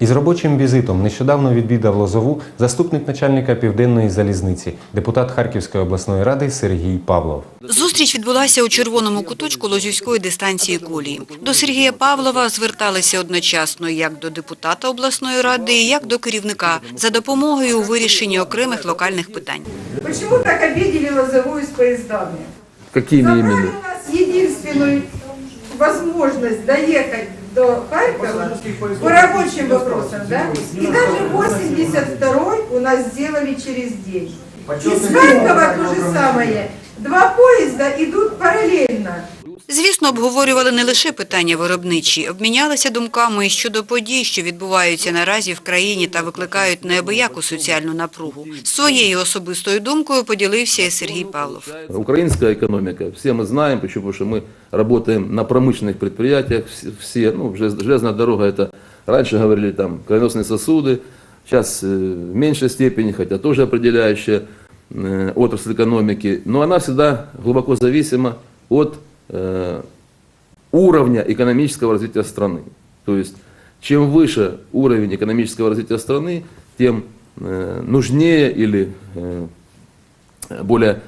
Із робочим візитом нещодавно відвідав Лозову заступник начальника південної залізниці, депутат Харківської обласної ради Сергій Павлов. Зустріч відбулася у червоному куточку Лозівської дистанції колії. До Сергія Павлова зверталися одночасно як до депутата обласної ради, як до керівника за допомогою у вирішенні окремих локальних питань. Почему так обидели Лозовую с поездами? Какими Забрали именно? у нас единственную возможность доехать до Харькова по рабочим вопросам, да? И даже 82-й у нас сделали через день. Из Харькова то же самое. Два поезда идут параллельно. Звісно, обговорювали не лише питання виробничі, обмінялися думками і щодо подій, що відбуваються наразі в країні та викликають неабияку соціальну напругу. Своєю особистою думкою поділився і Сергій Павлов. Украинская экономика, все мы знаем, почему, потому что мы работаем на промышленных предприятиях, все- все, ну, желез- железная дорога это, раньше говорили там кровеносные сосуды, сейчас э, в меньшей степени, хотя тоже определяющая э, отрасль экономики, но она всегда глубоко зависима от э, уровня экономического развития страны. То есть, чем выше уровень экономического развития страны, тем э, нужнее или э, более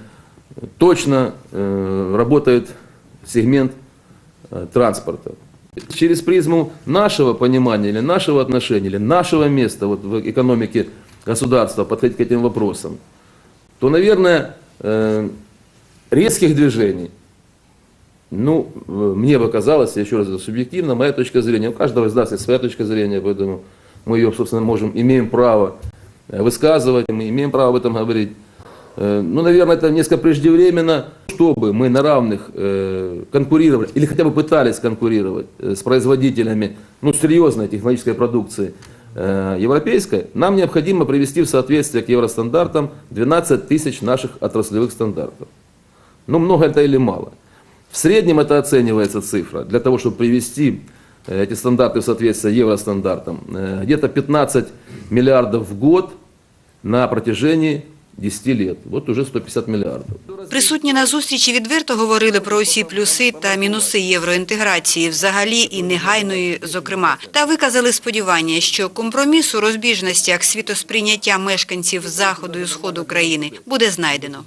точно э, работает сегмент э, транспорта. Через призму нашего понимания или нашего отношения, или нашего места вот в экономике государства подходить к этим вопросам, то, наверное, э, резких движений, ну, э, мне бы казалось, еще раз, субъективно, моя точка зрения, у каждого из нас есть своя точка зрения, поэтому мы ее, собственно, можем, имеем право э, высказывать, мы имеем право об этом говорить. Э, Ну, наверное, это несколько преждевременно, чтобы мы на равных конкурировали, или хотя бы пытались конкурировать с производителями, ну, серьезной технологической продукции европейской, нам необходимо привести в соответствие к евростандартам 12 тысяч наших отраслевых стандартов. Ну, много это или мало? В среднем это оценивается цифра. Для того, чтобы привести э, эти стандарты в соответствие евростандартам, э, где-то 15 миллиардов в год на протяжении 10 лет. Вот уже 150 миллиардов. Присутні на зустрічі відверто говорили про усі плюси та мінуси євроінтеграції взагалі і негайної зокрема, та виказали сподівання, що компроміс у розбіжностях світосприйняття мешканців заходу і сходу країни буде знайдено.